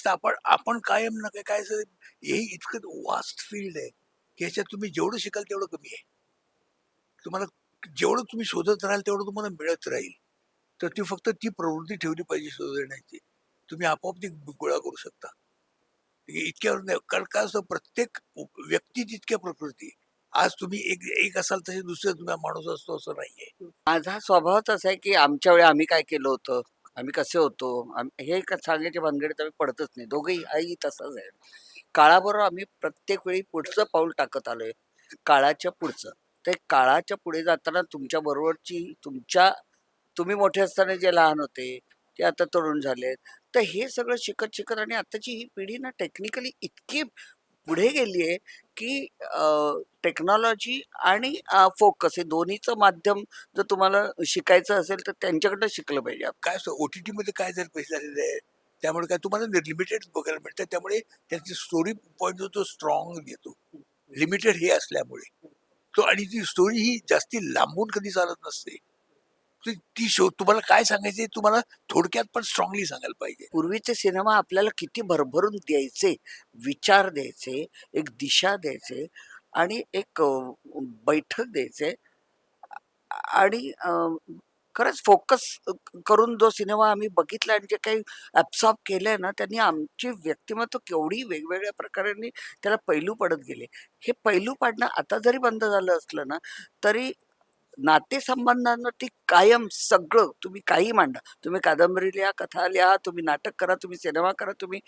असतं आपण आपण कायम ना काय काय असं हे इतकं वास्ट फील्ड आहे की ह्याच्यात तुम्ही जेवढं शिकाल तेवढं कमी आहे. तुम्हाला जेवढं तुम्ही शोधत राहाल तेवढं तुम्हाला मिळत राहील. तर ती फक्त ती प्रवृत्ती ठेवली पाहिजे शोधण्याची तुम्ही आपोआप ती गोळा करू शकता. इतक्यावर नाही कारण काय असतं प्रत्येक व्यक्ती तितक्या प्रकृती आज तुम्ही एक एक असाल तसे दुसरे तुम्ही माणूस असतो असं नाहीये. माझा स्वभावच असा आहे की आमच्या वेळी आम्ही काय केलं होतं? आम्ही कसे होतो? आम्ही हे का सांगायच्या भानगडीत आम्ही पडतच नाही. दोघेही आई तसाच आहे. काळाबरोबर आम्ही प्रत्येक वेळी पुढचं पाऊल टाकत आलोय. काळाच्या पुढचं. ते काळाच्या पुढे जाताना तुमच्या बरोबरची तुमच्या तुम्ही मोठे असताना जे लहान होते ते आता तरुण झालेत. तर हे सगळं शिकत शिकत आणि आताची ही पिढी ना टेक्निकली इतकी पुढे गेली आहे की टेक्नॉलॉजी आणि फोकस हे दोन्हीचं माध्यम जर तुम्हाला शिकायचं असेल तर त्यांच्याकडनं शिकलं पाहिजे. आपण. काय असतं ओ टी टीमध्ये काय जर पैसे झालेले आहे त्यामुळे काय तुम्हाला लिमिटेड बघायला मिळतं त्यामुळे त्यांची स्टोरी पॉईंट जो तो स्ट्रॉंग येतो. लिमिटेड हे असल्यामुळे. तो आणि ती स्टोरी ही जास्ती लांबून कधी चालत नसते. ती- ती शो तुम्हाला काय सांगायचे तुम्हाला थोडक्यात पण स्ट्रॉंगली सांगायला पाहिजे. पूर्वीचे सिनेमा आपल्याला किती भरभरून द्यायचे विचार द्यायचे एक दिशा द्यायचे आणि एक बैठक द्यायचे. आणि खरंच फोकस करून जो सिनेमा आम्ही बघितला आणि जे काही ॲब्सॉर्ब केलंय ना त्यांनी आमची व्यक्तिमत्व केवढी वेगवेगळ्या प्रकारांनी त्याला पैलू पडत गेले. हे पैलू पाडणं आता जरी बंद झालं असलं ना तरी नातेसंबंधांना ती कायम सगळं तुम्ही काही मांडा. तुम्ही कादंबरी लिहा कथा लिहा तुम्ही नाटक करा तुम्ही सिनेमा करा तुम्ही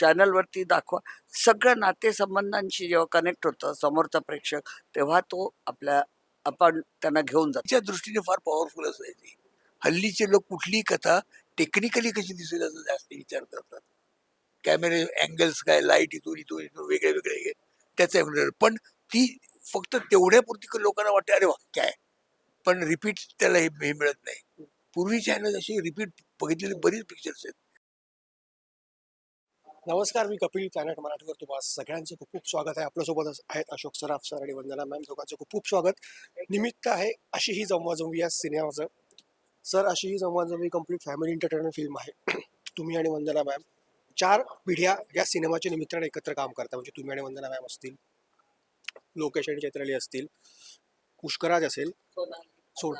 चॅनलवरती दाखवा. सगळं नातेसंबंधांशी जेव्हा कनेक्ट होतं समोरचा प्रेक्षक तेव्हा तो आपल्या आपण त्यांना घेऊन जातो. दृष्टीने फार पॉवरफुल असायची हल्लीचे लोक कुठलीही कथा टेक्निकली कशी दिसेल असं जास्त विचार करतात. कॅमेरे अँगल्स काय लाइट इथून इथून इथून वेगळे वेगळे त्याचा पण ती फक्त तेवढ्यापुरती लोकांना वाटते अरे वा काय पण रिपीट त्याला हे मिळत नाही. पूर्वी चॅनल अशी रिपीट बघितलेली बरीच पिक्चर्स आहेत. नमस्कार मी कपिल प्लॅनेट मराठीवर तुम्हाला सगळ्यांचं खूप खूप स्वागत आहे. आपल्यासोबत आहेत अशोक सराफ सर आणि वंदना मॅम दोघांचं खूप खूप स्वागत. निमित्त आहे अशी ही जमवाजमवी या सिनेमाचं. सर अशी ही जमवाजमवी कंप्लीट फॅमिली एंटरटेनमेंट फिल्म आहे. तुम्ही आणि वंदना मॅम चार पिढ्या या सिनेमाच्या निमित्ताने एकत्र काम करता. म्हणजे तुम्ही आणि वंदना मॅम असतील. लोकेश आणि चैत्राली असतील. पुष्कराज असेल. सोड.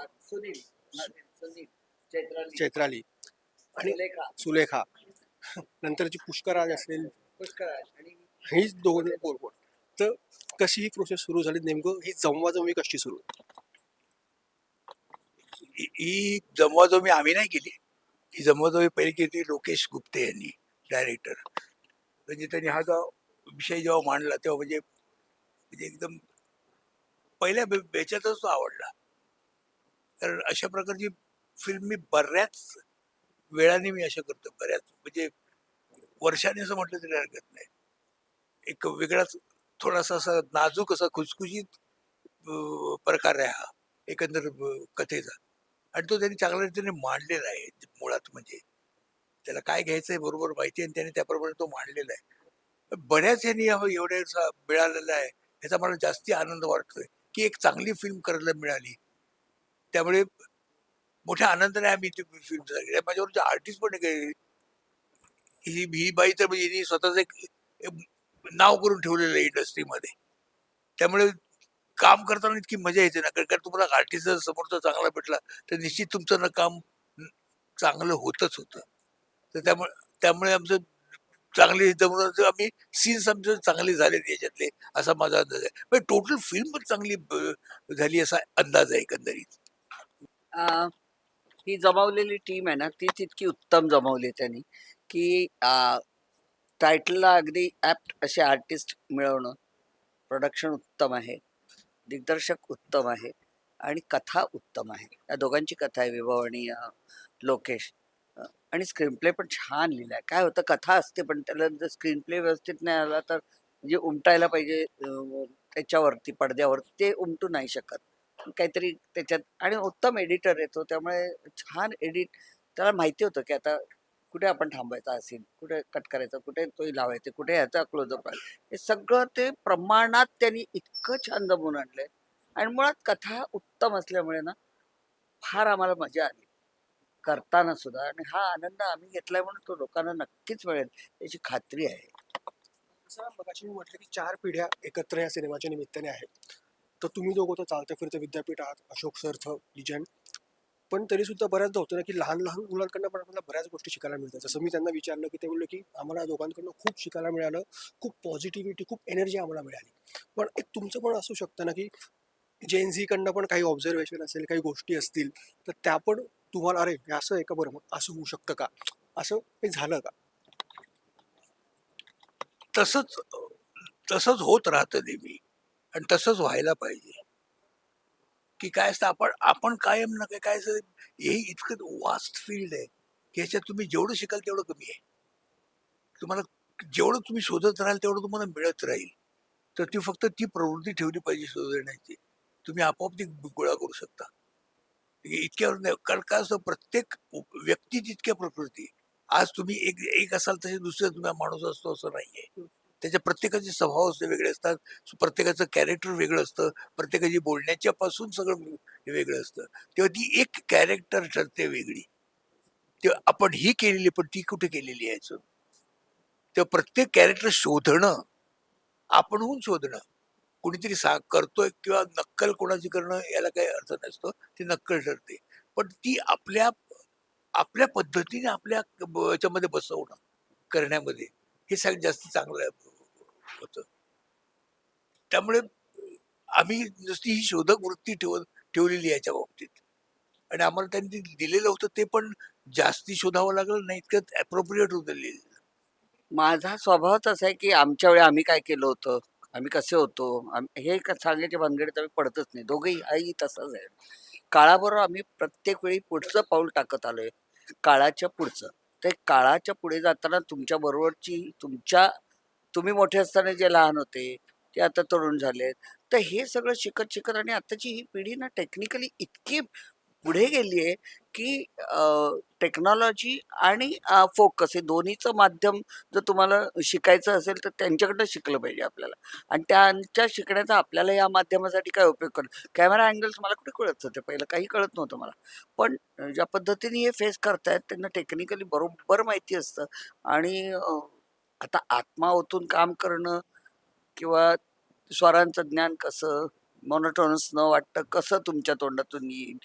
चैत्राली. आणि सुलेखा. नंतरची पुष्कराज असेल. ही दोघं बोल बोल तर कशी ही प्रोसेस सुरू झाली? नेमकं ही जमवाजमवी कशी सुरू ही- ही जमवाजमी आम्ही नाही केली. ही जमवाजमी पहिली केली लोकेश गुप्ते यांनी डायरेक्टर म्हणजे त्यांनी हा जो विषय जेव्हा मांडला तेव्हा म्हणजे म्हणजे एकदम पहिल्या बे- बेच्यातच तो आवडला. कारण अशा प्रकारची फिल्म मी बऱ्याच वेळाने मी अशा करतो बऱ्याच म्हणजे वर्षाने असं म्हटलं तरी हरकत नाही. एक वेगळाच थोडासा असा नाजूक असा खुसखुशीत प्रकार आहे हा. एकंदर कथेचा. आणि तो त्यांनी चांगल्या रीतीने मांडलेला आहे मुळात म्हणजे. त्याला काय घ्यायचं आहे बरोबर माहिती आहे आणि त्याने त्याप्रमाणे तो मांडलेला आहे. बऱ्याच यांनी एवढ्या मिळालेला आहे. ह्याचा मला जास्ती आनंद वाटतोय की एक चांगली फिल्म करायला मिळाली. त्यामुळे मोठ्या आनंदाने आम्ही ती फिल्म झाली माझ्यावरचे आर्टिस्ट पण काही ही ही बाई तर म्हणजे स्वतःच एक नाव करून ठेवलेलं आहे इंडस्ट्रीमध्ये त्यामुळे काम करताना इतकी मजा येते ना. कारण कारण तुम्हाला आर्टिस्ट जर समोरचा चांगला भेटला तर निश्चित तुमचं ना काम चांगलं होतच होतं. तर त्यामुळे त्यामुळे आमचं चांगली जमून आम्ही सीन्स आमचे चांगले झाले याच्यातले असा माझा अंदाज आहे. म्हणजे टोटल फिल्म पण चांगली झाली असा अंदाज आहे एकंदरीत. ही जमावलेली टीम आहे ना ती इतकी उत्तम जमावली त्यांनी की टायटलला अगदी ॲप्ट असे आर्टिस्ट मिळवणं प्रोडक्शन उत्तम आहे दिग्दर्शक उत्तम आहे आणि कथा उत्तम आहे. या दोघांची कथा आहे विभव आणि लोकेश. आणि स्क्रीन प्ले पण छान लिहिलाय काय होतं कथा असते पण त्याला जर स्क्रीन प्ले व्यवस्थित नाही आला तर जे उमटायला पाहिजे त्याच्यावरती पडद्यावर ते उमटू नाही शकत. काहीतरी त्याच्यात आणि उत्तम एडिटर येतो त्यामुळे छान एडिट. त्याला माहिती होतं की आता कुठे आपण थांबायचा असेल कुठे कट करायचं कुठे तोही लावायचं कुठे ह्याचा क्लोजअप आहे. हे सगळं ते प्रमाणात त्यांनी इतकं छान जमून आणलंय. आणि मुळात कथा उत्तम असल्यामुळे ना फार आम्हाला मजा आली. करताना सुद्धा आणि हा आनंद आम्ही घेतलाय म्हणून तो लोकांना नक्कीच मिळेल याची खात्री आहे. मगाशी मी म्हटलं की चार पिढ्या एकत्र या सिनेमाच्या निमित्ताने आहेत. तर तुम्ही दोघं तर चालतं फिरतं विद्यापीठ आहात अशोक सर्थ लिजंड. पण तरी सुद्धा बऱ्याचदा होतं ना की लहान लहान मुलांकडनं पण आपल्याला बऱ्याच गोष्टी शिकायला मिळतात. जसं मी त्यांना विचारलं की ते बोलले की आम्हाला दोघांकडनं खूप शिकायला मिळालं खूप पॉझिटिव्हिटी खूप एनर्जी आम्हाला मिळाली. पण एक तुमचं पण असू शकतं ना की जेन झीकडनं पण काही ऑब्झर्वेशन असेल काही गोष्टी असतील तर त्या पण तुम्हाला अरे असं आहे का बरं? मग असं होऊ शकतं का? असं काही झालं का? तसंच तसंच होत राहतं नेहमी. आणि तसंच व्हायला पाहिजे. की काय असतं आपण आपण कायम ना काय काय असं हे इतकं वास्ट फील्ड आहे की ह्याच्यात तुम्ही जेवढं शिकाल तेवढं कमी आहे. तुम्हाला जेवढं तुम्ही शोधत राहाल तेवढं तुम्हाला मिळत राहील. तर ती फक्त ती प्रवृत्ती ठेवली पाहिजे शोधण्याची. तुम्ही आपोआप ती गोळा करू शकता. इतक्यावर नाही कारण का असं प्रत्येक व्यक्ती तितक्या प्रकृती आज तुम्ही एक एक असाल तसे दुसरे तुम्ही माणूस असतो असं नाहीये. त्याच्या प्रत्येकाचे स्वभाव असते वेगळे असतात प्रत्येकाचं कॅरेक्टर वेगळं असतं प्रत्येकाची बोलण्याच्या पासून सगळं वेगळं असतं. तेव्हा ती एक कॅरेक्टर ठरते वेगळी. तेव्हा आपण ही केलेली पण ती कुठे केलेली आहे तेव्हा प्रत्येक कॅरेक्टर शोधणं आपणहून शोधणं. कुणीतरी सा करतोय किंवा नक्कल कोणाची करणं याला काही अर्थ नसतो ती नक्कल ठरते. पण ती आपल्या आपल्या पद्धतीने आपल्या याच्यामध्ये बसवणं करण्यामध्ये हे सगळ्यात जास्त चांगलं होतं. त्यामुळे आम्ही नुसती ही शोधक वृत्ती ठेव ठेवलेली याच्या बाबतीत. आणि आम्हाला त्यांनी दिलेलं होतं ते पण जास्ती शोधावं लागलं नाही इतकं अप्रोप्रिएट होतं लिहिलेलं माझा स्वभावच असा आहे की आमच्या वेळी आम्ही काय केलं होतं? आम्ही कसे होतो? आम्ही हे का सांगायचे भानगडीत आम्ही पडतच नाही. दोघंही आई तसाच आहे काळाबरोबर आम्ही प्रत्येक वेळी पुढचं पाऊल टाकत आलोय. काळाच्या पुढचं. ते काळाच्या पुढे जाताना तुमच्या बरोबरची तुमच्या तुम्ही मोठे असताना जे लहान होते ते आता तरुण झालेत. तर हे सगळं शिकत शिकत आणि आताची ही पिढी ना टेक्निकली इतकी पुढे गेली आहे की टेक्नॉलॉजी आणि फोकस हे दोन्हीचं माध्यम जर तुम्हाला शिकायचं असेल तर त्यांच्याकडनं शिकलं पाहिजे आपल्याला. आणि त्यांच्या शिकण्याचा आपल्याला या माध्यमासाठी काय उपयोग करणं? कॅमेरा अँगल्स मला कुठे कळत होते पहिलं काही कळत नव्हतं मला. पण ज्या पद्धतीने हे फेस करतायत त्यांना टेक्निकली बरोबर माहिती असतं. आणि आता आत्मा ओतून काम करणं किंवा स्वरांचं ज्ञान कसं मोनोटोनस न वाटतं कसं तुमच्या तोंडातून येईल?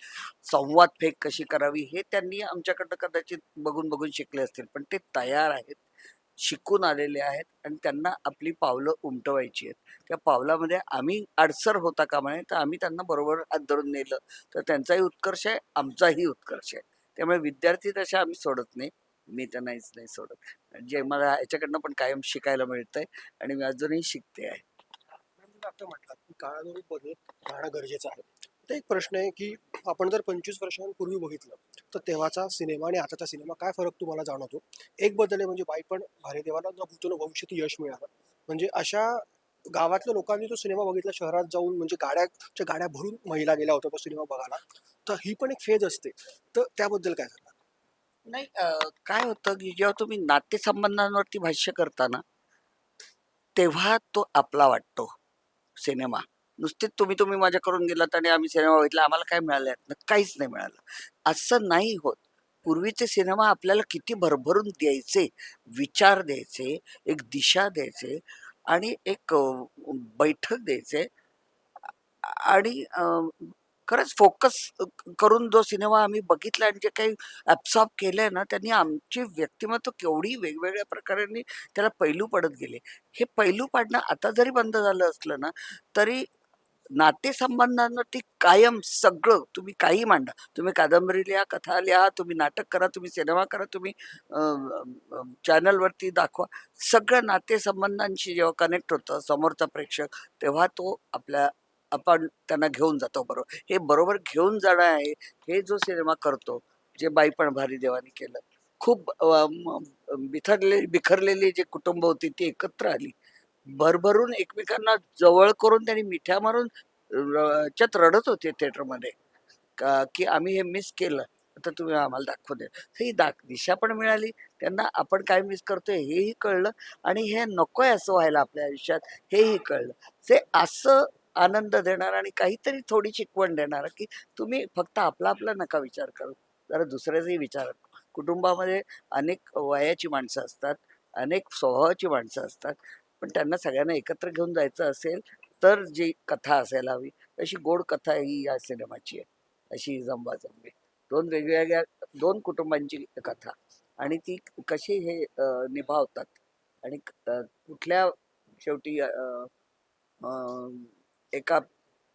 संवाद फेक कशी करावी? हे त्यांनी आमच्याकडनं कदाचित बघून बघून शिकले असतील पण ते तयार आहेत शिकून आलेले आहेत आणि त्यांना आपली पावलं उमटवायची आहेत. त्या पावलामध्ये आम्ही अडसर होता कामा नये तर आम्ही त्यांना बरोबर हात धरून नेलं. तर त्यांचाही उत्कर्ष आहे आमचाही उत्कर्ष आहे. त्यामुळे विद्यार्थी तशा आम्ही सोडत नाही. मी तर नाहीच नाही सोडत. जे मला याच्याकडनं पण कायम शिकायला मिळतंय आणि मी अजूनही शिकते आहे. काळानुरूप बदलत राहणं गरजेचं आहे. तर एक प्रश्न आहे की आपण जर पंचवीस वर्षांपूर्वी बघितलं तर तेव्हाचा सिनेमा आणि आताचा सिनेमा काय फरक तुम्हाला जाणवतो? एक बदल आहे म्हणजे बाई पण भारी देवाला न भविष्यात यश मिळालं. म्हणजे अशा गावातल्या लोकांनी तो सिनेमा बघितला शहरात जाऊन म्हणजे गाड्याच्या गाड्या भरून महिला गेल्या होत्या तो सिनेमा बघायला तर ही पण एक फेज असते. तर त्याबद्दल काय सांगा नाही काय होतं की जेव्हा तुम्ही नातेसंबंधांवरती भाष्य करताना तेव्हा तो आपला वाटतो. सिनेमा. नुसते तुम्ही तुम्ही माझ्या करून गेलात आणि आम्ही सिनेमा बघितला आम्हाला काय मिळालं यातनं? काहीच नाही मिळालं. असं नाही होत. पूर्वीचे सिनेमा आपल्याला किती भरभरून द्यायचे विचार द्यायचे एक दिशा द्यायचे आणि एक बैठक द्यायचे. आणि खरंच फोकस करून जो सिनेमा आम्ही बघितला आणि जे काही ॲब्सॉर्ब केलंय ना त्यांनी आमची व्यक्तिमत्व केवढी वेगवेगळ्या प्रकारांनी त्याला पैलू पडत गेले. हे पैलू पाडणं आता जरी बंद झालं असलं ना तरी नातेसंबंधांवरती कायम सगळं तुम्ही काही मांडा. तुम्ही कादंबरी लिहा कथा लिहा तुम्ही नाटक करा तुम्ही सिनेमा करा तुम्ही चॅनलवरती दाखवा. सगळं नातेसंबंधांशी जेव्हा कनेक्ट होतं समोरचा प्रेक्षक तेव्हा तो आपल्या आपण त्यांना घेऊन जातो बरोबर. हे बरोबर घेऊन जाणं आहे हे जो सिनेमा करतो जे बाई पण भारी देवानी केलं. खूप बिथरले बिखरलेली जे कुटुंब होती ती एकत्र आली. भरभरून एकमेकांना जवळ करून त्यांनी मिठ्या मारून र- च्यात रडत होते थिएटरमध्ये. का की आम्ही हे मिस केलं तर तुम्ही आम्हाला दाखवू दे ही दाख दिशा पण मिळाली त्यांना आपण काय मिस करतोय हेही कळलं आणि हे नकोय असं व्हायला आपल्या आयुष्यात हेही कळलं. ते असं आनंद देणार आणि काहीतरी थोडी शिकवण देणार की तुम्ही फक्त आपला आपला नका विचार करू. जरा दुसऱ्याचाही विचार कुटुंबामध्ये अनेक वयाची माणसं असतात अनेक स्वभावाची माणसं असतात पण त्यांना सगळ्यांना एकत्र घेऊन जायचं असेल तर जी कथा असायला हवी. अशी गोड कथा ही या सिनेमाची आहे. अशी जंबा दोन वेगवेगळ्या दोन कुटुंबांची कथा. आणि ती कशी हे निभावतात आणि कुठल्या शेवटी एका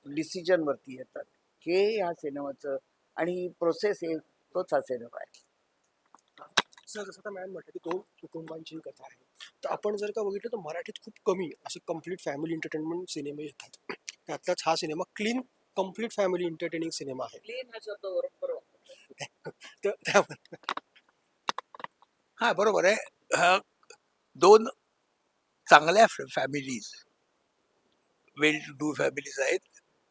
डिसिजन वरती येतात. हे या सिनेमाचं आणि प्रोसेस हे तोच हा सिनेमा आहे. सर जसं आता मॅम म्हटलं की दोन कुटुंबांची कथा आहे. तर आपण जर का बघितलं तर मराठीत खूप कमी असे कंप्लीट फॅमिली एंटरटेनमेंट सिनेमे येतात. त्यातलाच हा cinema clean complete family entertaining cinema आहे. क्लीन हा बरोबर. तर त्या- हा बरोबर आहे. हा दोन चांगल्या families well to do families आहेत.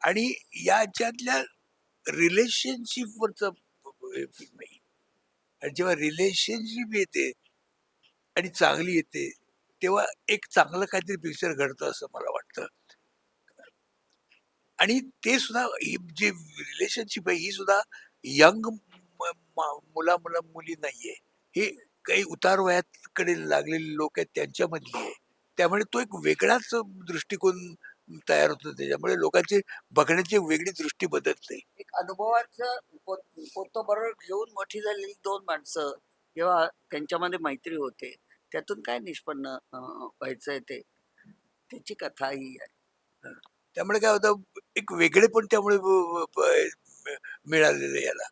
आणि याच्यातल्या रिलेशनशिपवरचं फिल्म आहे. आणि जेव्हा रिलेशनशिप येते आणि चांगली येते तेव्हा एक चांगलं काहीतरी पिक्चर घडतं असं मला वाटतं. आणि ते सुद्धा ही जी रिलेशनशिप आहे ही सुद्धा यंग मुला मुला मुली नाहीये. हे काही उतार वयाकडे लागलेले लोक आहेत त्यांच्यामधली आहे. त्यामुळे तो एक वेगळाच दृष्टिकोन तयार होतो. त्याच्यामुळे लोकांची बघण्याची वेगळी दृष्टी बदलते. एक अनुभवाचं पोत बरोबर घेऊन मोठी झालेली दोन माणसं जेव्हा त्यांच्यामध्ये मैत्री होते त्यातून काय निष्पन्न अं, व्हायचंय ते? त्याची कथा ही आहे. त्यामुळे काय होतं एक वेगळे पण त्यामुळे मिळालेलं आहे याला.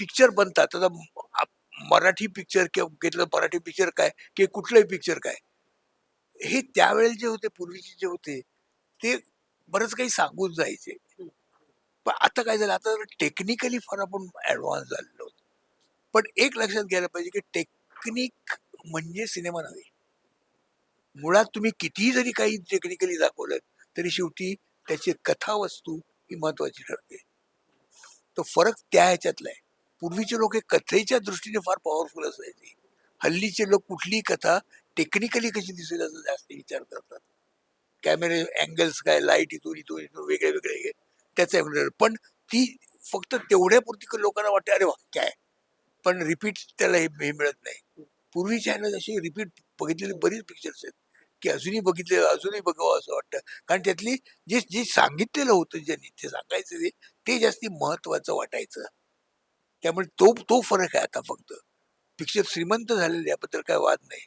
पिक्चर बनतात. आता मराठी पिक्चर किंवा घेतलं मराठी पिक्चर काय? की कुठलंही पिक्चर काय? हे त्यावेळेला जे होते पूर्वीचे जे होते ते बरंच काही सांगून जायचे. पण आता काय झालं? आता टेक्निकली फार आपण ऍडव्हान्स झालेलो. पण एक लक्षात घ्यायला पाहिजे की टेक्निक म्हणजे सिनेमा नव्हे. मुळात तुम्ही कितीही जरी काही टेक्निकली दाखवलं तरी शेवटी त्याची कथावस्तू ही महत्वाची ठरते. तो फरक त्या ह्याच्यातला आहे. पूर्वीचे लोक हे कथेच्या दृष्टीने फार पॉवरफुल असायचे. हल्लीचे लोक कुठलीही कथा टेक्निकली कशी दिसेल असं जास्त विचार करतात. कॅमेरे अँगल्स काय लाइट इथून इथून इथून वेगळे वेगळे त्याचं पण ती फक्त तेवढ्यापुरती लोकांना वाटते अरे वा काय पण रिपीट त्याला हे हे मिळत नाही. पूर्वीच्या ह्याला अशी रिपीट बघितलेली बरीच पिक्चर्स आहेत की अजूनही बघितले अजूनही बघावं असं वाटतं. कारण त्यातली जे जे सांगितलेलं होतं ज्यांनी ते सांगायचं ते ते जास्ती महत्वाचं वाटायचं. त्यामुळे तो तो फरक आहे आता फक्त. पिक्चर श्रीमंत झालेले याबद्दल काय वाद नाही.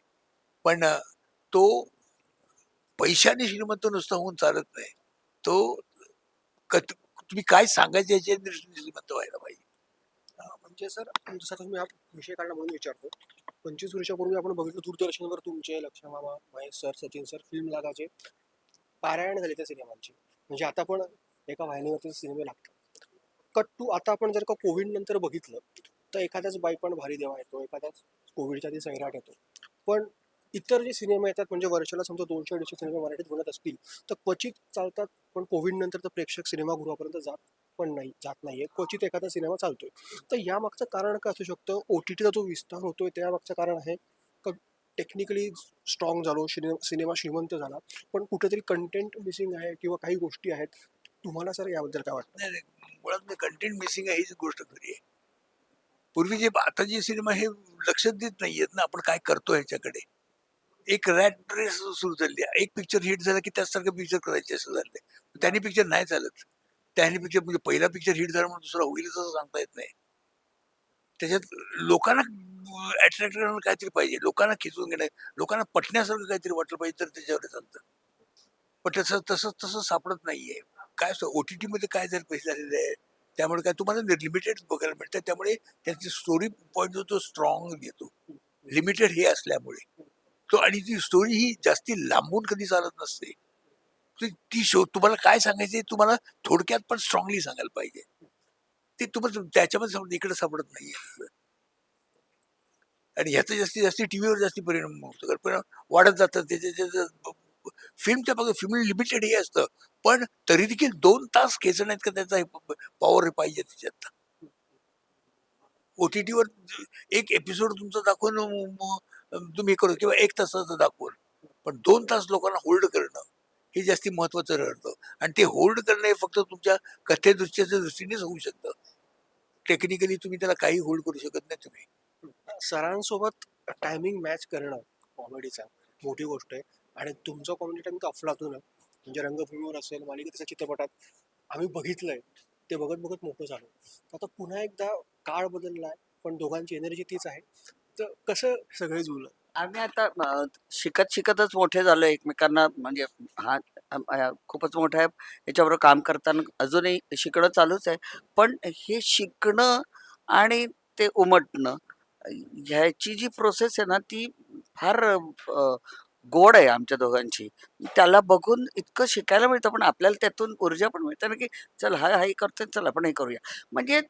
पण तो पैशाने श्रीमंत नुसतं होऊन चालत नाही. तो तुम्ही काय सांगायचं याच्या दृष्टीने श्रीमंत व्हायला पाहिजे. म्हणजे सर जसं तुम्ही हा विषय काढला म्हणून विचारतो. पंचवीस वर्षापूर्वी आपण बघितलं दूरदर्शनवर तुमचे लक्ष मामा Mahesh sir Sachin sir film लागाचे पारायण झाले त्या सिनेमांचे. म्हणजे आता पण एका वाहिनीवरती सिनेमे लागतात. कट टू आता आपण जर का कोविड नंतर बघितलं तर एखाद्याच बाई पण भारी देवा येतो एखाद्याच कोविडच्या आधी सैराट येतो. पण इतर जे सिनेमे येतात म्हणजे वर्षाला समजा दोनशे अडीचशे सिनेमे मराठीत बनत असतील तर क्वचित चालतात पण कोविड नंतर तर प्रेक्षक सिनेमागृहापर्यंत जात पण नाही जात नाहीये. क्वचित एखादा सिनेमा चालतोय. तर यामागचं कारण काय असू शकतं? ओ टी टीचा जो विस्तार होतोय त्यामागचं कारण आहे का टेक्निकली स्ट्रॉंग झालो सिने सिनेमा श्रीमंत झाला पण कुठेतरी कंटेंट मिसिंग आहे किंवा काही गोष्टी आहेत तुम्हाला सर याबद्दल काय वाटतं? नाही मुळात कंटेंट मिसिंग आहे हीच गोष्ट खरी आहे. पूर्वी जे आता जे सिनेमा हे लक्ष देत नाहीयेत ना आपण काय करतो ह्याच्याकडे. एक रॅट रेस सुरू झाली. एक पिक्चर हिट झाला की त्यासारखं पिक्चर करायचे असं झाले त्यांनी पिक्चर नाही चालत. त्यांनी पिक्चर म्हणजे पहिला पिक्चर हिट झाला म्हणून दुसरा होईलच असं सांगता येत नाही. त्याच्यात लोकांना अट्रॅक्ट करणं काहीतरी पाहिजे. लोकांना खिचून घेणं लोकांना पटण्यासारखं काहीतरी वाटलं पाहिजे तर त्याच्यावर चालतं. पण तसं तसं तसं सापडत नाहीये. काय ओ टी मध्ये काय जर पैसे झालेले आहे त्यामुळे काय तुम्हाला लिमिटेड बघायला मिळतं. त्यामुळे त्यांची स्टोरी पॉईंट जो तो स्ट्रॉंग येतो लिमिटेड हे असल्यामुळे. तो आणि ती स्टोरी ही जास्ती लांबून कधी चालत नसते. ती- ती शो तुम्हाला काय सांगायचे तुम्हाला थोडक्यात पण स्ट्रॉंगली सांगायला पाहिजे. ते तुम्हाला त्याच्यामध्ये सापडत इकडे सापडत नाही आणि ह्याचा जास्तीत जास्त टीव्हीवर जास्ती परिणाम होतो. कारण परिणाम वाढत जातात. त्याच्या फिल्मच्या बघा फिल्म लिमिटेड हे असतं. पण तरी देखील दोन तास खेचण्यात का त्याचा पॉवर पाहिजे त्याच्यात. ओ टी टीवर एक एपिसोड तुमचा दाखवून तुम्ही करू किंवा एक तासाचं दाखवून. पण दोन तास लोकांना होल्ड करणं हे जास्ती महत्वाचं ठरतं. आणि ते होल्ड करणं हे फक्त तुमच्या कथेदृष्ट्याच्या दृष्टीनेच होऊ शकतं. टेक्निकली तुम्ही त्याला काही होल्ड करू शकत नाही तुम्ही. सरांसोबत टायमिंग मॅच करणं कॉमेडीचा मोठी गोष्ट आहे. आणि तुमचं कॉमेडी टायमिंग अफलातून म्हणजे रंगभूमीवर असेल मालिका त्याच्या चित्रपटात आम्ही बघितलंय. ते बघत बघत मोठं झालो. आता पुन्हा एकदा काळ बदललाय पण दोघांची एनर्जी तीच आहे. तर कसं सगळे जुळलं? आम्ही आता शिकत शिकतच मोठे झालो एकमेकांना म्हणजे हा अम, अ, खूपच मोठा आहे. याच्याबरोबर काम करताना अजूनही शिकणं चालूच आहे. पण हे शिकणं आणि ते उमटणं अ, ह्याची जी प्रोसेस आहे ना ती फार अ, गोड आहे आमच्या दोघांची. त्याला बघून इतकं शिकायला मिळतं पण आपल्याला त्यातून ऊर्जा पण मिळते ना की चल हा हा हे करतोय चल आपण हे करूया. म्हणजे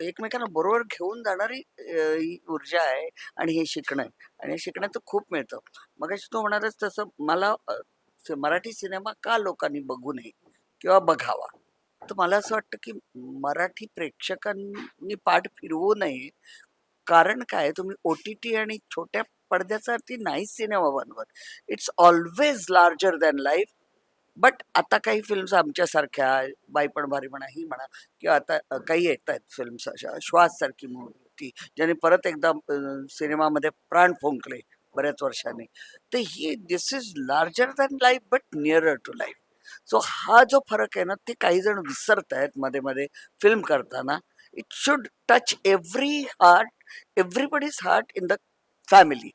एकमेकांना बरोबर घेऊन जाणारी ही ऊर्जा आहे आणि हे शिकणं आहे. आणि शिकण्याचं खूप मिळतं. मग तू होणारच तसं मला मराठी सिनेमा का लोकांनी बघू नये किंवा बघावा? तर मला असं वाटतं की मराठी प्रेक्षकांनी पाठ फिरवू नये. कारण काय तुम्ही ओ टी टी आणि छोट्या पडद्यावरती नाही सिनेमा बनवत. It's always larger than life but आता काही फिल्म्स आमच्यासारख्या बाई पण भारी म्हणा ही म्हणा किंवा आता काही येत आहेत फिल्म्स अशा श्वाससारखी मूवी होती ज्याने परत एकदा सिनेमामध्ये प्राण फुंकले बऱ्याच वर्षांनी. तर ही this is larger than life but nearer to life so हा जो फरक आहे ना ते काही जण विसरत आहेत मध्ये मध्ये फिल्म करताना. It should touch every heart everybody's heart in the family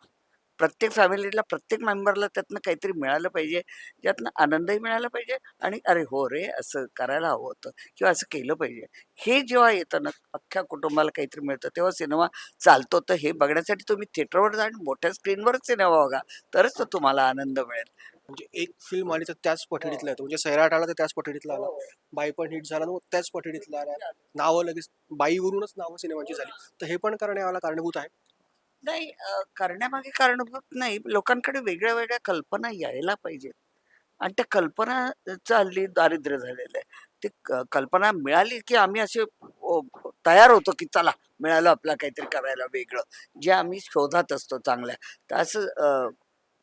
प्रत्येक फॅमिलीला प्रत्येक मेंबरला त्यातनं काहीतरी मिळालं पाहिजे. ज्यातनं आनंदही मिळाला पाहिजे आणि अरे हो रे असं करायला हवं होतं किंवा असं केलं पाहिजे. हे जेव्हा येतं ना अख्ख्या कुटुंबाला काहीतरी मिळतं तेव्हा सिनेमा चालतो. तर हे बघण्यासाठी तुम्ही थिएटरवर जा आणि मोठ्या स्क्रीनवरच सिनेमा बघा. तरच तो तुम्हाला आनंद मिळेल. म्हणजे एक फिल्म आली तर त्याच पठडीतला येतो. म्हणजे सैराट आला तर त्याच पठडीतला आला. बाई पण हिट झाला मग त्याच पठडीतला आला. नावं लगेच बाईवरूनच नावं सिनेमाची झाली. तर हे पण कारण याला कारणीभूत आहे. नाही अ, करण्यामागे कारणभूत नाही. लोकांकडे वेगळ्या वेगळ्या कल्पना यायला पाहिजेत. आणि त्या कल्पनाचं हल्ली दारिद्र्य झालेलं आहे. ती क- कल्पना मिळाली की आम्ही असे तयार होतो की चला मिळालं आपला काहीतरी करायला वेगळं. जे आम्ही शोधात असतो चांगल्या. तर असं अ,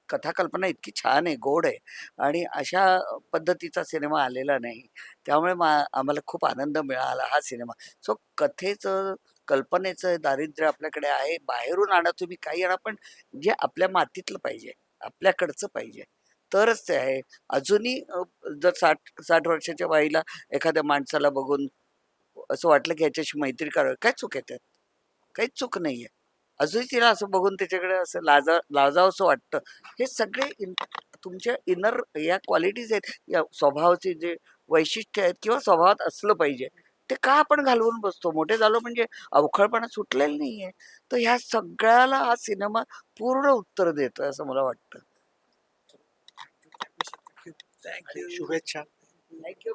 कथा कल्पना इतकी छान आहे गोड आहे. आणि अशा पद्धतीचा सिनेमा आलेला नाही. त्यामुळे मा आम्हाला खूप आनंद मिळाला हा सिनेमा. सो कथेचं कल्पनेचं दारिद्र्य आपल्याकडे आहे. बाहेरून आणा तुम्ही काही आणा पण जे आपल्या मातीतलं पाहिजे आपल्याकडचं पाहिजे. तरच ते आहे. अजूनही जर साठ साठ वर्षाच्या बाईला एखाद्या माणसाला बघून असं वाटलं की याच्याशी मैत्री करावी काय चूक आहे त्यात? काहीच चूक नाही आहे अजूनही तिला असं बघून त्याच्याकडे असं लाजा लाजावंसं वाटतं. हे सगळे इन तुमच्या इनर या क्वालिटीज आहेत. या स्वभावाचे जे वैशिष्ट्य आहेत किंवा स्वभावात असलं पाहिजे. ते का आपण घालवून बसतो? मोठे झालो म्हणजे अवखळपणा सुटलेला नाहीये. तर ह्या सगळ्याला हा सिनेमा पूर्ण उत्तर देतोय असं मला वाटतं. थँक्यू शुभेच्छा. थँक्यू